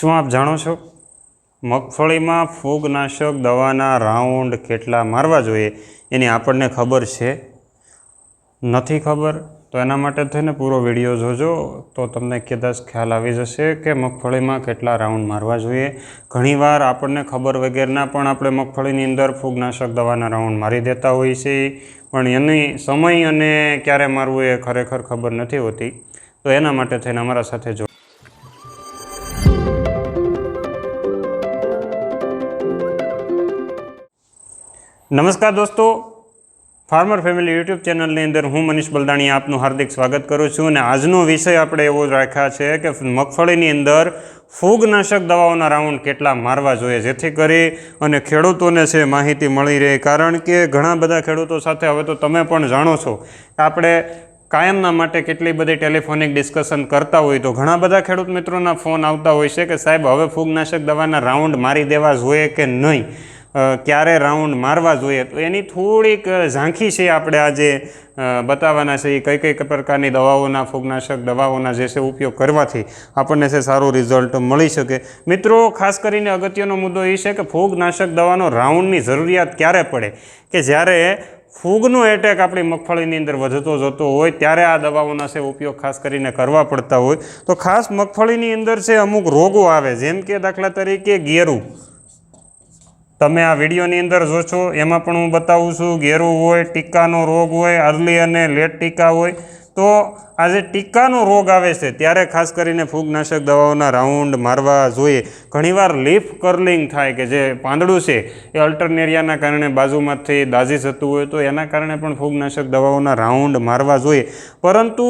શું આપ જાણો છો? મગફળીમાં ફૂગનાશક દવાના રાઉન્ડ કેટલા મારવા જોઈએ એની આપણને ખબર છે? નથી ખબર? તો એના માટે થઈને પૂરો વીડિયો જોજો. તો તમને કદાચ ખ્યાલ આવી જશે કે મગફળીમાં કેટલા રાઉન્ડ મારવા જોઈએ. ઘણીવાર આપણને ખબર વગેરેના પણ આપણે મગફળીની અંદર ફૂગનાશક દવાના રાઉન્ડ મારી દેતા હોઈએ છીએ. પણ એની સમય અને ક્યારે મારવું એ ખરેખર ખબર નથી હોતી. તો એના માટે થઈને અમારા સાથે જો નમસ્કાર દોસ્તો. ફાર્મર ફેમિલી યુટ્યુબ ચેનલની અંદર હું મનીષ બલદાણી આપનું હાર્દિક સ્વાગત કરું છું અને આજનો વિષય આપણે એવો રાખ્યા છે કે મગફળીની અંદર ફૂગનાશક દવાઓના રાઉન્ડ કેટલા મારવા જોઈએ, જેથી કરી અને ખેડૂતોને છે માહિતી મળી રહે. કારણ કે ઘણા બધા ખેડૂતો સાથે હવે તો તમે પણ જાણો છો કે આપણે કાયમના માટે કેટલી બધી ટેલિફોનિક ડિસ્કશન કરતા હોય તો ઘણા બધા ખેડૂત મિત્રોના ફોન આવતા હોય છે કે સાહેબ, હવે ફૂગનાશક દવાના રાઉન્ડ મારી દેવા જોઈએ કે નહીં? ક્યારે રાઉન્ડ મારવા જોઈએ? તો એની થોડીક ઝાંખી છે આપણે આજે બતાવવાના છે કઈ કઈ પ્રકારની દવાઓના, ફૂગનાશક દવાઓના જે છે ઉપયોગ કરવાથી આપણને છે સારું રિઝલ્ટ મળી શકે. મિત્રો, ખાસ કરીને અગત્યનો મુદ્દો એ છે કે ફૂગનાશક દવાનો રાઉન્ડની જરૂરિયાત ક્યારે પડે? કે જ્યારે ફૂગનો એટેક આપણી મગફળીની અંદર વધતો જતો હોય, ત્યારે આ દવાઓના છે ઉપયોગ ખાસ કરીને કરવા પડતા હોય. તો ખાસ મગફળીની અંદર છે અમુક રોગો આવે, જેમ કે દાખલા તરીકે ગેરું. તમે આ વિડીયોની અંદર જોશો, એમાં પણ હું બતાવું છું ઘેરું હોય, ટીકાનો રોગ હોય, અર્લી અને લેટ ટીકા હોય. તો આ જે ટીકાનો રોગ આવે છે, ત્યારે ખાસ કરીને ફૂગનાશક દવાઓના રાઉન્ડ મારવા જોઈએ. ઘણીવાર લીફ કર્લિંગ થાય કે જે પાંદડું છે, એ અલ્ટરનેરિયાના કારણે બાજુમાંથી દાઝી જતું હોય, તો એના કારણે પણ ફૂગનાશક દવાઓના રાઉન્ડ મારવા જોઈએ. પરંતુ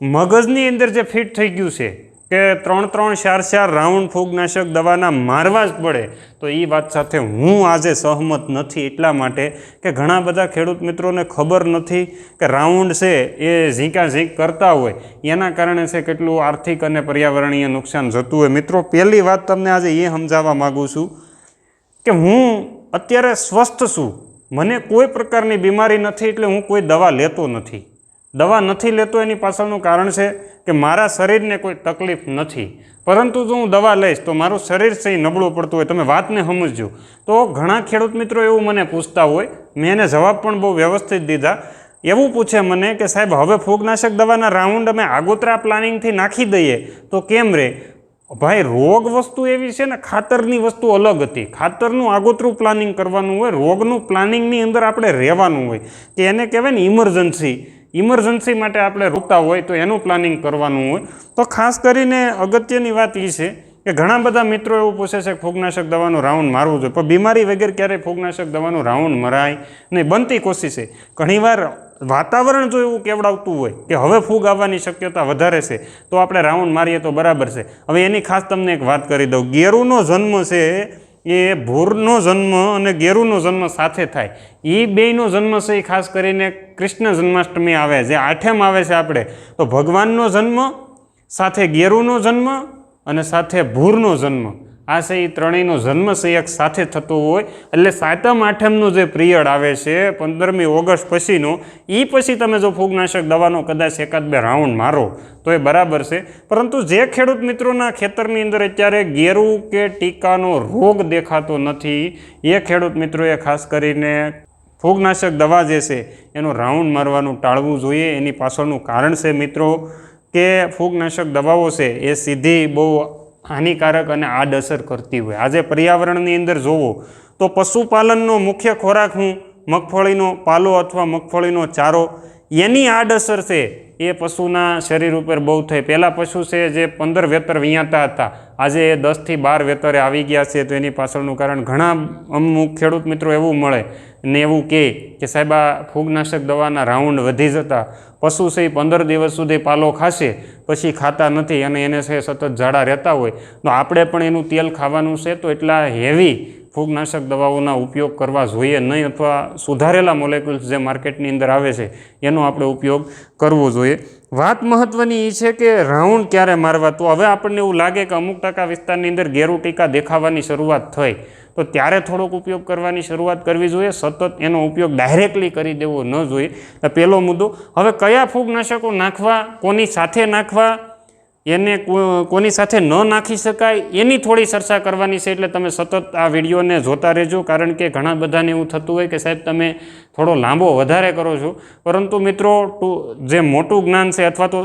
મગજની અંદર જે ફિટ થઈ ગયું છે કે ત્રણ ત્રણ ચાર ચાર રાઉન્ડ ફૂગનાશક દવાના મારવા જ પડે, તો એ વાત સાથે હું આજે સહમત નથી એટલા માટે કે ઘણા બધા ખેડૂત મિત્રોને ખબર નથી કે રાઉન્ડ છે એ ઝીંકા ઝીંક કરતા હોય. એના કારણે છે કેટલું આર્થિક અને પર્યાવરણીય નુકસાન જતું હોય. મિત્રો, પહેલી વાત તમને આજે એ સમજાવવા માગું છું કે હું અત્યારે સ્વસ્થ છું. મને કોઈ પ્રકારની બીમારી નથી એટલે હું કોઈ દવા લેતો નથી. દવા નથી લેતો એની પાછળનું કારણ છે કે મારા શરીરને કોઈ તકલીફ નથી. પરંતુ જો હું દવા લઈશ તો મારું શરીર એ નબળું પડતું હોય. તમે વાતને સમજજો. તો ઘણા ખેડૂત મિત્રો એવું મને પૂછતા હોય. મેં એને જવાબ પણ બહુ વ્યવસ્થિત દીધા. એવું પૂછે મને કે સાહેબ, હવે ફૂગનાશક દવાના રાઉન્ડ અમે આગોતરા પ્લાનિંગથી નાખી દઈએ. તો કેમ રે? ભાઈ, રોગ વસ્તુ એવી છે ને, ખાતરની વસ્તુ અલગ હતી. ખાતરનું આગોતરું પ્લાનિંગ કરવાનું હોય. રોગનું પ્લાનિંગની અંદર આપણે રહેવાનું હોય. કે એને કહેવાય ને ઇમરજન્સી ઇમરજન્સી માટે આપણે રોકતા હોય તો એનું પ્લાનિંગ કરવાનું હોય. તો ખાસ કરીને અગત્યની વાત એ છે કે ઘણા બધા મિત્રો એવું પૂછે છે કે ફૂગનાશક દવાનું રાઉન્ડ મારવું જોઈએ. પણ બીમારી વગેરે ક્યારેય ફૂગનાશક દવાનું રાઉન્ડ મરાય નહીં. બનતી કોશિશે ઘણીવાર વાતાવરણ જો એવું કેવડાવતું હોય કે હવે ફૂગ આવવાની શક્યતા વધારે છે, તો આપણે રાઉન્ડ મારીએ તો બરાબર છે. હવે એની ખાસ તમને એક વાત કરી દઉં. ગેરુનો જન્મ છે એ ભૂરનો જન્મ અને ગેરુનો જન્મ સાથે થાય. એ બેયનો જન્મ છે એ ખાસ કરીને કૃષ્ણ જન્માષ્ટમી આવે, જે આઠેમ આવે છે આપણે. તો ભગવાનનો જન્મ, સાથે ગેરુનો જન્મ અને સાથે ભૂરનો જન્મ. આ એ ત્રણેયનો જન્મ એક સાથે થતો હોય. એટલે સાતમ, આઠમનો જે પિરિયડ આવે છે, પંદરમી ઓગસ્ટ પછીનો એ પછી તમે જો ફૂગનાશક દવાનો કદાચ એકાદ બે રાઉન્ડ મારો, તો એ બરાબર છે. પરંતુ જે ખેડૂત મિત્રોના ખેતરની અંદર અત્યારે ગેરું કે ટીકાનો રોગ દેખાતો નથી, એ ખેડૂત મિત્રોએ ખાસ કરીને ફૂગનાશક દવા જે છે, એનું રાઉન્ડ મારવાનું ટાળવું જોઈએ. એની પાછળનું કારણ છે મિત્રો, કે ફૂગનાશક દવાઓ છે, એ સીધી બહુ હાનિકારક અને આડઅસર કરતી હોય. આજે પર્યાવરણની અંદર જોવો તો પશુપાલનનો મુખ્ય ખોરાક હું મગફળીનો પાલો અથવા મગફળીનો ચારો, એની આડઅસર છે એ પશુના શરીર ઉપર બહુ થઈ પહેલાં પશુ છે જે પંદર વેતર વિયાતા હતા. આજે એ દસથી બાર વેતરે આવી ગયા છે તો એની પાછળનું કારણ ઘણા અમુક ખેડૂત મિત્રો એવું મળે ને એવું કે સાહેબ, આ ફૂગનાશક દવાના રાઉન્ડ વધી જતા. પશુ છે પંદર દિવસ સુધી પાલો ખાશે, પછી ખાતા નથી અને એને છે સતત ઝાડા રહેતા હોય. તો આપણે પણ એનું તેલ ખાવાનું છે તો એટલા હેવી ફૂગનાશક દવાઓના ઉપયોગ કરવા જોઈએ નહીં અથવા સુધારેલા મોલેક્યુલ્સ જે માર્કેટની અંદર આવે છે, એનો આપણે ઉપયોગ કરવો જોઈએ. વાત મહત્ત્વની એ છે કે રાઉન્ડ ક્યારે મારવા? તો હવે આપણને એવું લાગે કે અમુક ટકા વિસ્તારની અંદર ગેરુ ટીકા દેખાવાની શરૂઆત થઈ. તો ત્યારે થોડોક ઉપયોગ કરવાની શરૂઆત કરવી જોઈએ. સતત એનો ઉપયોગ ડાયરેક્ટલી કરી દેવો ન જોઈએ. તો પહેલો મુદ્દો, હવે કયા ફૂગનાશકો નાખવા, કોની સાથે નાખવા, એને કોની સાથે ન નાખી શકાય, એની થોડી ચર્ચા કરવાની છે. એટલે તમે સતત આ વિડીયોને જોતા રહેજો. કારણ કે ઘણા બધાને એવું થતું હોય કે સાહેબ તમે થોડો લાંબો વધારે કરો છો. પરંતુ મિત્રો જે મોટું જ્ઞાન છે અથવા તો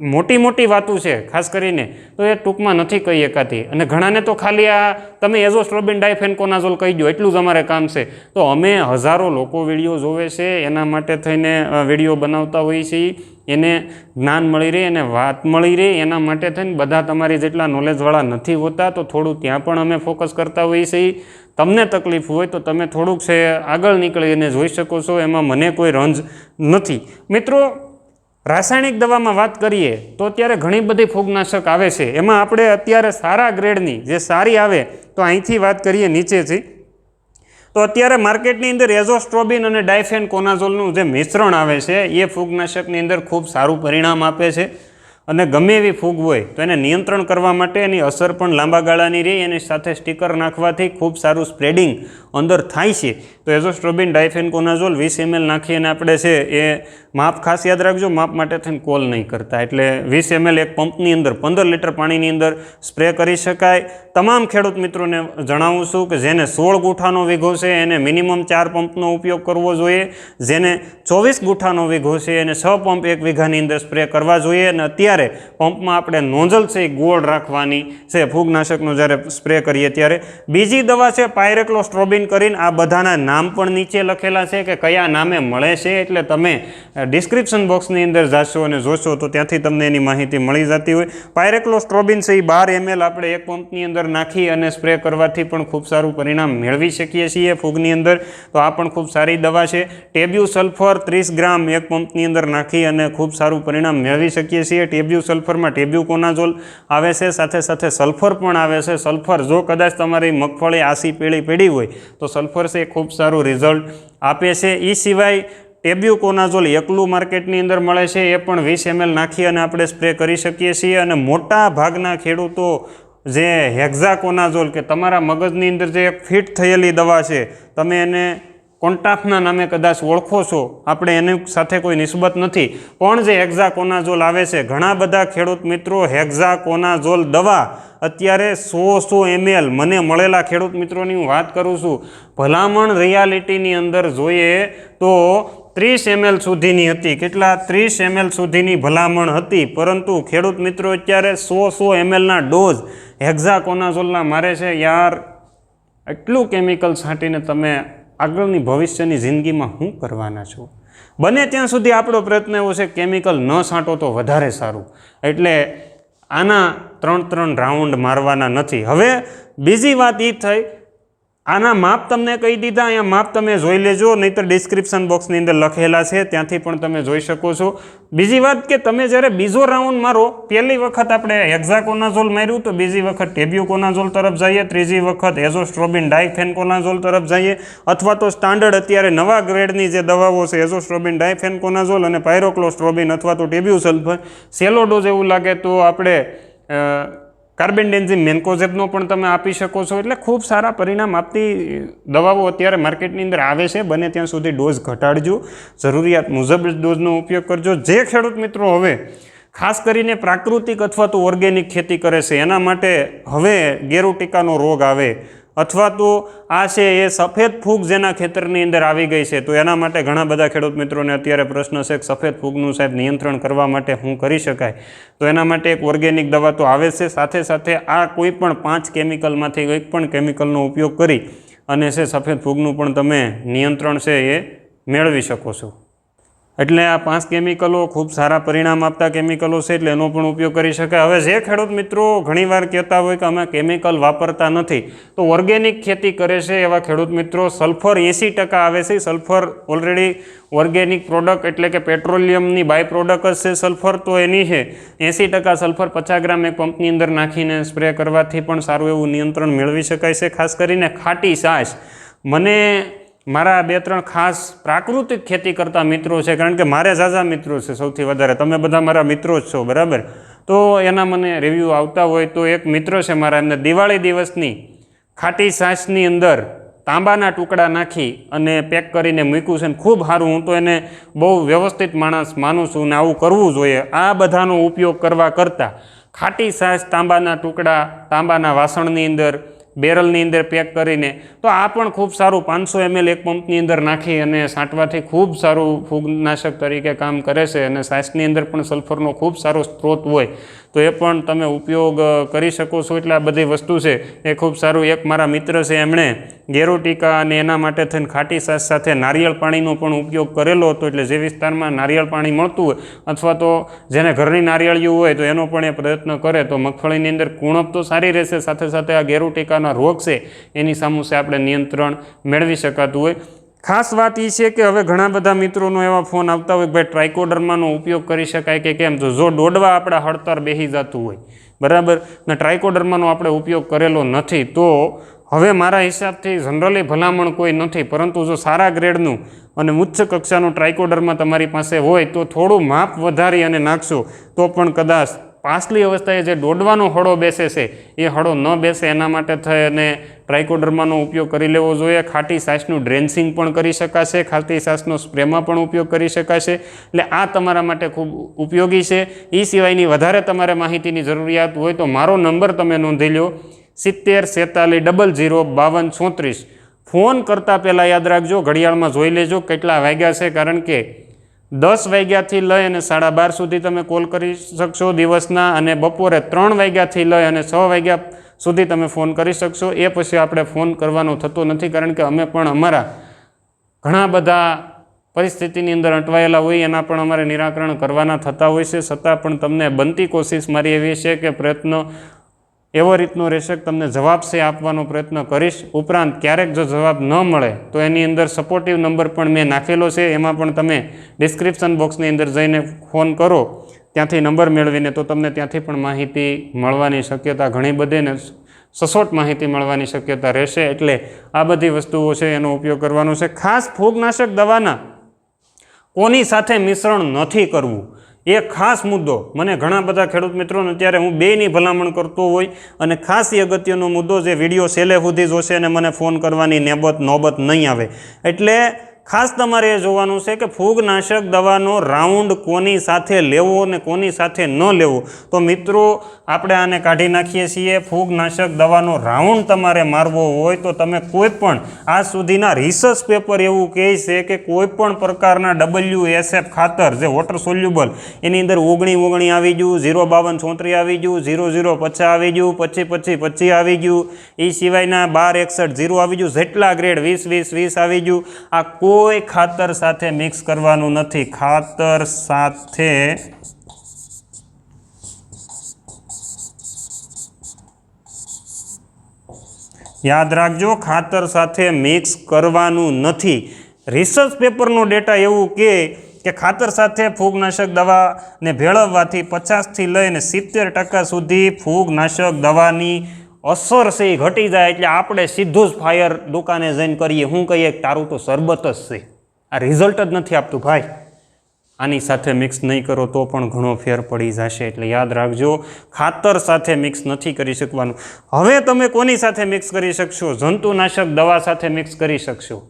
મોટી મોટી વાતો છે, ખાસ કરીને તો એ ટૂંકમાં નથી કહી શકાતી અને ઘણાને તો ખાલી આ તમે એઝોસ્ટ્રોબિન ડાયફેનકોનાઝોલ કહી દો એટલું જ અમારે કામ છે. તો અમે હજારો લોકો વીડિયો જોવે છે, એના માટે થઈને વીડિયો બનાવતા હોઈએ છીએ. એને જ્ઞાન મળી રહે, એને વાત મળી રહે, એના માટે થઈને બધા તમારી જેટલા નોલેજવાળા નથી હોતા, તો થોડું ત્યાં પણ અમે ફોકસ કરતા હોઈએ છીએ. તમને તકલીફ હોય તો તમે થોડુંક છે, આગળ નીકળીને જોઈ શકો છો, એમાં મને કોઈ રંજ નથી. મિત્રો રાસાયણિક દવામાં વાત કરીએ તો અત્યારે ઘણી બધી ફૂગનાશક આવે છે. એમાં આપણે અત્યારે સારા ગ્રેડની જે સારી આવે તો અહીંથી વાત કરીએ નીચેથી. તો અત્યારે માર્કેટની અંદર એઝોસ્ટ્રોબિન અને ડાયફેન કોનાઝોલનું જે મિશ્રણ આવે છે, એ ફૂગનાશકની અંદર ખૂબ સારું પરિણામ આપે છે. અને ગમે એવી ફૂગ હોય તો એને નિયંત્રણ કરવા માટે એની અસર પણ લાંબા ગાળાની રહી, એની સાથે સ્ટીકર નાખવાથી ખૂબ સારું સ્પ્રેડિંગ અંદર થાય છે. તો એઝોસ્ટ્રોબિન ડાયફેનકોનાઝોલ વીસ એમએલ નાખી અને આપણે છે એ માપ ખાસ યાદ રાખજો, માપ માટે થઈને કોલ નહીં કરતા. એટલે વીસ એમએલ એક પંપની અંદર, પંદર લીટર પાણીની અંદર સ્પ્રે કરી શકાય. તમામ ખેડૂત મિત્રોને જણાવું છું કે જેને સોળ ગુઠાનો વીઘો છે, એને મિનિમમ ચાર પંપનો ઉપયોગ કરવો જોઈએ. જેને ચોવીસ ગુઠાનો વીઘો છે, એને છ પંપ એક વીઘાની અંદર સ્પ્રે કરવા જોઈએ. અને અત્યારે પંપમાં આપણે નોઝલ છે ગોળ રાખવાની છે. ફૂગનાશકનો જ્યારે સ્પ્રે કરીએ ત્યારે. બીજી દવા છે, પાયરેક્લોસ્ટ્રોબિન કરીને આ બધાના નામ પણ નીચે લખેલા છે કે કયા નામે મળે છે એટલે તમે ડિસ્ક્રિપ્શન બોક્સની અંદર જાશો અને જોશો તો ત્યાંથી તમને એની માહિતી મળી જતી હોય. પાયરેક્લોસ્ટ્રોબિન છે એ બાર એમએલ આપણે એક પંપની અંદર નાખી અને સ્પ્રે કરવાથી પણ ખૂબ સારું પરિણામ મેળવી શકીએ છીએ ફૂગની અંદર. તો આ પણ ખૂબ સારી દવા છે. ટેબ્યુ સલ્ફર ત્રીસ ગ્રામ એક પંપની અંદર નાખી અને ખૂબ સારું પરિણામ મેળવી શકીએ છીએ. ટેબ્યુ સલ્ફરમાં ટેબ્યુ કોનાઝોલ આવે છે, સાથે સાથે સલ્ફર પણ આવે છે. સલ્ફર જો કદાચ તમારી મગફળી આસી પીળી પડી હોય તો સલ્ફર છે એ ખૂબ સારું રિઝલ્ટ આપે છે. એ સિવાય ટેબ્યુ કોનાઝોલ એકલું માર્કેટની અંદર મળે છે, એ પણ વીસ એમએલ નાખી અને આપણે સ્પ્રે કરી શકીએ છીએ. અને મોટા ભાગના ખેડૂતો જે હેક્ઝાકોનાઝોલ કે તમારા મગજની અંદર જે એક ફિટ થયેલી દવા છે, તમે એને કોન્ટાક્ટના નામે કદાચ ઓળખો છો, આપણે એની સાથે કોઈ નિસ્બત નથી. પણ જે હેક્ઝાકોનાઝોલ આવે છે, ઘણા બધા ખેડૂત મિત્રો હેક્ઝાકોનાઝોલ દવા અત્યારે સો સો એમએલ મને મળેલા ખેડૂત મિત્રોની હું વાત કરું છું. ભલામણ રિયાલિટીની અંદર જોઈએ તો ત્રીસ એમએલ સુધીની હતી, કેટલા? ત્રીસ એમએલ સુધીની ભલામણ હતી, પરંતુ ખેડૂત મિત્રો અત્યારે સો સો એમએલના ડોઝ હેક્ઝાકોનાઝોલના મારે છે. યાર, એટલું કેમિકલ છાંટીને તમે આગળની ભવિષ્યની જિંદગીમાં હું કરવાના છું? બને ત્યાં સુધી આપણો પ્રયત્ન એવો છે, કેમિકલ ન છાંટો તો વધારે સારું. એટલે આના ત્રણ ત્રણ રાઉન્ડ મારવાના નથી. હવે બીજી વાત એ થઈ આના માપ તમને કહી દીધા, અહીંયા માપ તમે જોઈ લેજો, નહીંતર ડિસ્ક્રિપ્શન બોક્સની અંદર લખેલા છે, ત્યાંથી પણ તમે જોઈ શકો છો. બીજી વાત કે તમે જ્યારે બીજો રાઉન્ડ મારો, પહેલી વખત આપણે હેક્ઝાકોનાઝોલ માર્યું, તો બીજી વખત ટેબ્યુકોનાઝોલ તરફ જઈએ, ત્રીજી વખત એઝોસ્ટ્રોબિન ડાયફેનકોનાઝોલ તરફ જઈએ, અથવા તો સ્ટાન્ડર્ડ અત્યારે નવા ગ્રેડની જે દવાઓ છે એઝોસ્ટ્રોબિન ડાયફેનકોનાઝોલ અને પાયરોક્લોસ્ટ્રોબિન અથવા તો ટેબ્યુ સલ્ફર સેલો ડોઝ એવું લાગે તો આપણે કાર્બેન્ડેન્ઝિમ મેન્કોઝેબનો પણ તમે આપી શકો છો. એટલે ખૂબ સારા પરિણામ આપતી દવાઓ અત્યારે માર્કેટની અંદર આવે છે. બને ત્યાં સુધી ડોઝ ઘટાડજો. જરૂરિયાત મુજબ ડોઝનો ઉપયોગ કરજો. જે ખેડૂત મિત્રો હવે ખાસ કરીને પ્રાકૃતિક અથવા તો ઓર્ગેનિક ખેતી કરે છે, એના માટે હવે ગેરુટીકાનો રોગ આવે. અથવા તો આ છે એ સફેદ ફૂગ જેના ખેતરની અંદર આવી ગઈ છે. તો એના માટે ઘણા બધા ખેડૂત મિત્રોને અત્યારે પ્રશ્ન છે કે સફેદ ફૂગનું સાહેબ નિયંત્રણ કરવા માટે શું કરી શકાય? તો એના માટે એક ઓર્ગેનિક દવા તો આવે છે. સાથે સાથે આ કોઈ પણ પાંચ કેમિકલમાંથી એક પણ કેમિકલનો ઉપયોગ કરી અને છે સફેદ ફૂગનું પણ તમે નિયંત્રણ છે એ મેળવી શકો છો. એટલે આ પાંચ કેમિકલો ખૂબ સારા પરિણામ આપતા કેમિકલો છે એટલે એનો પણ ઉપયોગ કરી શકાય. હવે જે ખેડૂત મિત્રો ઘણીવાર કહેતા હોય કે અમે કેમિકલ વાપરતા નથી, તો ઓર્ગેનિક ખેતી કરે છે એવા ખેડૂત મિત્રો સલ્ફર એંસી ટકા આવે છે. સલ્ફર ઓલરેડી ઓર્ગેનિક પ્રોડક્ટ એટલે કે પેટ્રોલિયમની બાય પ્રોડક્ટ જ છે સલ્ફર તો એની છે એંસી ટકા સલ્ફર પચાસ ગ્રામ એક પંપની અંદર નાખીને સ્પ્રે કરવાથી પણ સારું એવું નિયંત્રણ મેળવી શકાય છે, ખાસ કરીને ખાટી છાશ. મને મારા બે ત્રણ ખાસ પ્રાકૃતિક ખેતી કરતા મિત્રો છે, કારણ કે મારે ઝાઝા મિત્રો છે સૌથી વધારે. તમે બધા મારા મિત્રો જ છો, બરાબર? તો એના મને રિવ્યૂ આવતા હોય તો એક મિત્ર છે મારા, એમને દિવાળી દિવસની ખાટી સાસની અંદર તાંબાના ટુકડા નાખી અને પેક કરીને મૂક્યું છે ને ખૂબ સારું. હું તો એને બહુ વ્યવસ્થિત માણસ માનું છું ને આવું કરવું જોઈએ. આ બધાનો ઉપયોગ કરવા કરતાં ખાટી સાસ તાંબાના ટુકડા, તાંબાના વાસણની અંદર બેરલની અંદર પેક કરીને, તો આ પણ ખૂબ સારું, પાંચસો એમએલ એક પંપની અંદર નાખી અને છાંટવાથી ખૂબ સારું ફૂગનાશક તરીકે કામ કરે છે અને સાસની અંદર પણ સલ્ફરનો ખૂબ સારો સ્ત્રોત હોય. તો એ પણ તમે ઉપયોગ કરી શકો છો. એટલે આ બધી વસ્તુ છે એ ખૂબ સારું. એક મારા મિત્ર છે, એમણે ગેરોટીકા અને એના માટે થઈને ખાટી સાસ સાથે નારિયેળ પાણીનો પણ ઉપયોગ કરેલો હતો. એટલે જે વિસ્તારમાં નારિયેળ પાણી મળતું હોય અથવા તો જેને ઘરની નારિયેળિયું હોય તો એનો પણ એ પ્રયત્ન કરે, તો મગફળીની અંદર કુણપ તો સારી રહેશે. સાથે સાથે આ ગેરોટીકાના રોગ છે, એની સામુસે આપણે નિયંત્રણ મેળવી શકાતું હોય. ખાસ વાત એ છે કે હવે ઘણા બધા મિત્રોનો એવા ફોન આવતા હોય ભાઈ ટ્રાઇકોડર્માનો ઉપયોગ કરી શકાય કે કેમ? તો જો દોડવા આપણા હળતર બેસી જતું હોય. બરાબર? ને ટ્રાઇકોડર્માનો આપણે ઉપયોગ કરેલો નથી, તો હવે મારા હિસાબથી જનરલી ભલામણ કોઈ નથી, પરંતુ જો સારા ગ્રેડનું અને ઉચ્ચ કક્ષાનું ટ્રાયકોડરમાં તમારી પાસે હોય, તો થોડું માપ વધારી અને નાખશો, તો પણ કદાચ પાછલી અવસ્થાએ જે દોડવાનો હળો બેસે છે, એ હળો ન બેસે એના માટે થઈ અને ટ્રાઇકોડર્માનો ઉપયોગ કરી લેવો જોઈએ. ખાટી સાસનું ડ્રેન્સિંગ પણ કરી શકાશે, ખાટી સાસનો સ્પ્રેમાં પણ ઉપયોગ કરી શકાશે. એટલે આ તમારા માટે ખૂબ ઉપયોગી છે. એ સિવાયની વધારે તમારે માહિતીની જરૂરિયાત હોય તો મારો નંબર તમે નોંધી લો, સિત્તેર સેતાલીસ ડબલ ઝીરો બાવન ચોત્રીસ ફોન કરતાં પહેલાં યાદ રાખજો, ઘડિયાળમાં જોઈ લેજો કેટલા વાગ્યા છે, કારણ કે દસ વાગ્યાથી લઈ અને સાડા બાર સુધી તમે કોલ કરી શકશો દિવસના અને બપોરે ત્રણ વાગ્યાથી લઈ અને છ વાગ્યા સુધી તમે ફોન કરી શકશો. એ પછી આપણે ફોન કરવાનો થતો નથી કારણ કે અમે પણ અમારા ઘણા બધા પરિસ્થિતિની અંદર અટવાયેલા હોય એના પણ અમારે નિરાકરણ કરવાના થતા હોય છે. છતાં પણ તમને બનતી કોશિશ મારી એવી છે કે પ્રયત્ન એવો રીતનો રહેશે તમને જવાબ છે આપવાનો પ્રયત્ન કરીશ. ઉપરાંત ક્યારેક જો જવાબ ન મળે, તો એની અંદર સપોર્ટિવ નંબર પણ મેં નાખેલો છે. એમાં પણ તમે ડિસ્ક્રિપ્શન બોક્સની અંદર જઈને ફોન કરો. ત્યાંથી નંબર મેળવીને તો તમને ત્યાંથી પણ માહિતી મળવાની શક્યતા ઘણી બધી ને સચોટ માહિતી મળવાની શક્યતા રહેશે. એટલે આ બધી વસ્તુઓ છે એનો ઉપયોગ કરવાનો છે. ખાસ ફૂગનાશક દવાના કોની સાથે મિશ્રણ નથી કરવું? એ ખાસ મુદ્દો. મને ઘણા બધા ખેડૂત મિત્રોને અત્યારે હું બેયની ભલામણ કરતો હોય અને ખાસ એ અગત્યનો મુદ્દો જે વીડિયો છેલ્લે સુધી જોશે અને મને ફોન કરવાની નેબત, નોબત નહીં આવે. એટલે ખાસ તમારે એ જોવાનું છે કે ફૂગનાશક દવાનો રાઉન્ડ કોની સાથે લેવો અને કોની સાથે ન લેવો? તો મિત્રો, આપણે આને કાઢી નાખીએ છીએ. ફૂગનાશક દવાનો રાઉન્ડ તમારે મારવો હોય તો તમે કોઈ પણ આજ સુધીના રિસર્ચ પેપર એવું કહે છે કે કોઈ પણ પ્રકારના ડબલ્યુ એસએફ ખાતર, જે વોટર સોલ્યુબલ એની અંદર ઓગણી ઓગણી આવી ગયું, ઝીરો બાવન ચોત્રી આવી ગયું, ઝીરો ઝીરો પચાસ આવી ગયું, પચી પચી પચી આવી ગયું. એ સિવાયના બાર એકસઠ ઝીરો આવી ગયું, જેટલા ગ્રેડ વીસ વીસ વીસ આવી ગયું. આ કોઈ ખાતર સાથે મિક્સ કરવાનું નથી. ખાતર સાથે યાદ રાખજો, ખાતર સાથે મિક્સ કરવાનું નથી. રિસર્ચ પેપરનો ડેટા એવું કહે કે ખાતર સાથે ફૂગનાશક દવાને ભેળવવાથી પચાસથી લઈને સિત્તેર ટકા સુધી ફૂગનાશક દવાની અસર છે એ ઘટી જાય એટલે આપણે સીધું જ ફાયર દુકાને જઈને કરીએ. હું કહીએ તારું તો શરબત જ છે. આ રિઝલ્ટ જ નથી આપતું ભાઈ. આની સાથે મિક્સ નહીં કરો તો પણ ઘણો ફેર પડી જશે. એટલે યાદ રાખજો, ખાતર સાથે મિક્સ નથી કરી શકવાનું. હવે તમે કોની સાથે મિક્સ કરી શકશો? જંતુનાશક દવા સાથે મિક્સ કરી શકશો.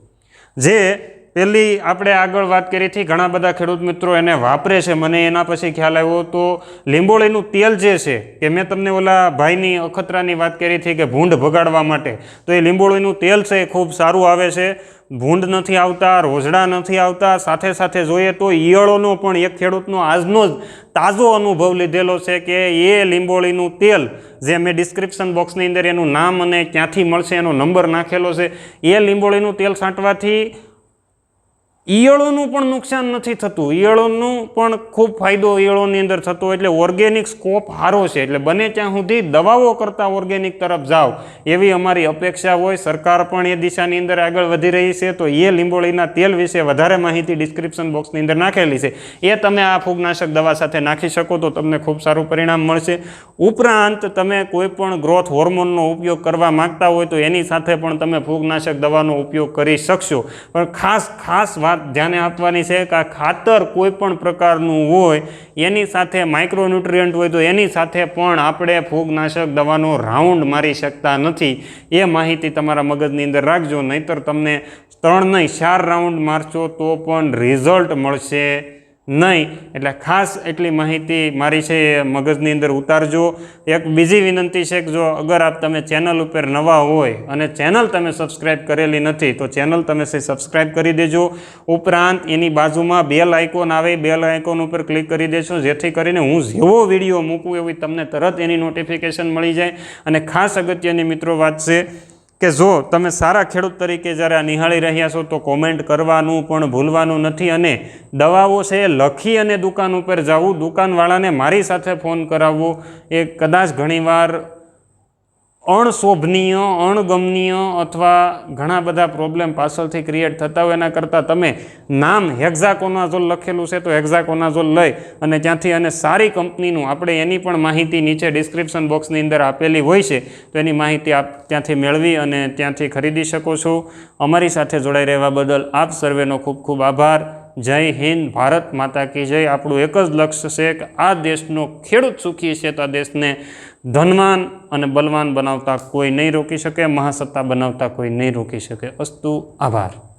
જે પેલી આપણે આગળ વાત કરી હતી, ઘણા બધા ખેડૂત મિત્રો એને વાપરે છે. મને એના પછી ખ્યાલ આવ્યો તો લીંબોળીનું તેલ જે છે, કે મેં તમને ઓલા ભાઈની અખતરાની વાત કરી હતી કે ભૂંડ ભગાડવા માટે. તો એ લીંબોળીનું તેલ છે એ ખૂબ સારું આવે છે. ભૂંડ નથી આવતા રોઝડા નથી આવતા. સાથે સાથે જોઈએ તો ઈયળોનો પણ એક ખેડૂતનો આજનો જ તાજો અનુભવ લીધેલો છે કે એ લીંબોળીનું તેલ, જે મેં ડિસ્ક્રિપ્શન બોક્સની અંદર એનું નામ અને ક્યાંથી મળશે એનો નંબર નાખેલો છે, એ લીંબોળીનું તેલ છાંટવાથી ઈયળોનું પણ નુકસાન નથી થતું. ઈયળોનું પણ ખૂબ ફાયદો ઈયળોની અંદર થતો એટલે ઓર્ગેનિક સ્કોપ સારો છે. એટલે બને ત્યાં સુધી દવાઓ કરતાં ઓર્ગેનિક તરફ જાઓ. એવી અમારી અપેક્ષા હોય. સરકાર પણ એ દિશાની અંદર આગળ વધી રહી છે. તો એ લીંબોળીના તેલ વિશે વધારે માહિતી ડિસ્ક્રિપ્શન બોક્સની અંદર નાખેલી છે. એ તમે આ ફૂગનાશક દવા સાથે નાખી શકો તો તમને ખૂબ સારું પરિણામ મળશે. ઉપરાંત તમે કોઈ પણ ગ્રોથ હોર્મોનનો ઉપયોગ કરવા માંગતા હોય તો એની સાથે પણ તમે ફૂગનાશક દવાનો ઉપયોગ કરી શકશો. પણ ખાસ ખાસ વાત ધ્યાને આપવાની છે કે આ ખાતર કોઈ પણ પ્રકારનું હોય, એની સાથે માઇક્રોન્યુટ્રિયન્ટ હોય તો એની સાથે પણ આપણે ફૂગનાશક દવાનો રાઉન્ડ મારી શકતા નથી. એ માહિતી તમારા મગજની અંદર રાખજો, નહીતર તમને ત્રણ નહીં ચાર રાઉન્ડ મારશો તો પણ રિઝલ્ટ મળશે. નહીં. એટલે ખાસ એટલી માહિતી મારી છે એ મગજની અંદર ઉતારજો. એક બીજી વિનંતી છે કે જો અગર આપ તમે ચેનલ ઉપર નવા હોય અને ચેનલ તમે સબસ્ક્રાઈબ કરેલી નથી, તો ચેનલ તમે સે સબસ્ક્રાઈબ કરી દેજો. ઉપરાંત એની બાજુમાં બેલ આઇકોન આવે, બેલ આઇકોન ઉપર ક્લિક કરી દેશો, જેથી કરીને હું જેવો વીડિયો મૂકું એવી તમને તરત એની નોટિફિકેશન મળી જાય. અને ખાસ અગત્યની મિત્રો વાત છે કે જો તમે સારા ખેડૂત તરીકે જ્યારે આ નિહાળી રહ્યા છો તો કોમેન્ટ કરવાનું પણ ભૂલવાનું નથી અને દવાઓ છે એ લખી અને દુકાન ઉપર જવું, દુકાનવાળાને મારી સાથે ફોન કરાવવો એ કદાચ ઘણીવાર અણશોભનીય, અણગમનીય અથવા ઘણા બધા પ્રોબ્લેમ પાછળથી ક્રિએટ થતા હોય એના કરતાં તમે નામ હેક્ઝાકોનાઝોલ લખેલું છે તો હેક્ઝાકોનાઝોલ લઈ અને ત્યાંથી અને સારી કંપનીનું આપણે એની પણ માહિતી નીચે ડિસ્ક્રિપ્શન બોક્સની અંદર આપેલી હોય છે તો એની માહિતી આપ ત્યાંથી મેળવી અને ત્યાંથી ખરીદી શકો છો. અમારી સાથે જોડાઈ રહેવા બદલ આપ સર્વેનો ખૂબ ખૂબ આભાર. જય હિન્દ, ભારત માતા કી જય. આપણું એક જ લક્ષ્ય છે કે આ દેશનો ખેડૂત સુખી છે તો આ દેશને ધનવાન અને બલવાન બનાવતા કોઈ નહીં રોકી શકે, મહાસત્તા બનાવતા કોઈ નહીં રોકી શકે. અસ્તુ, આભાર.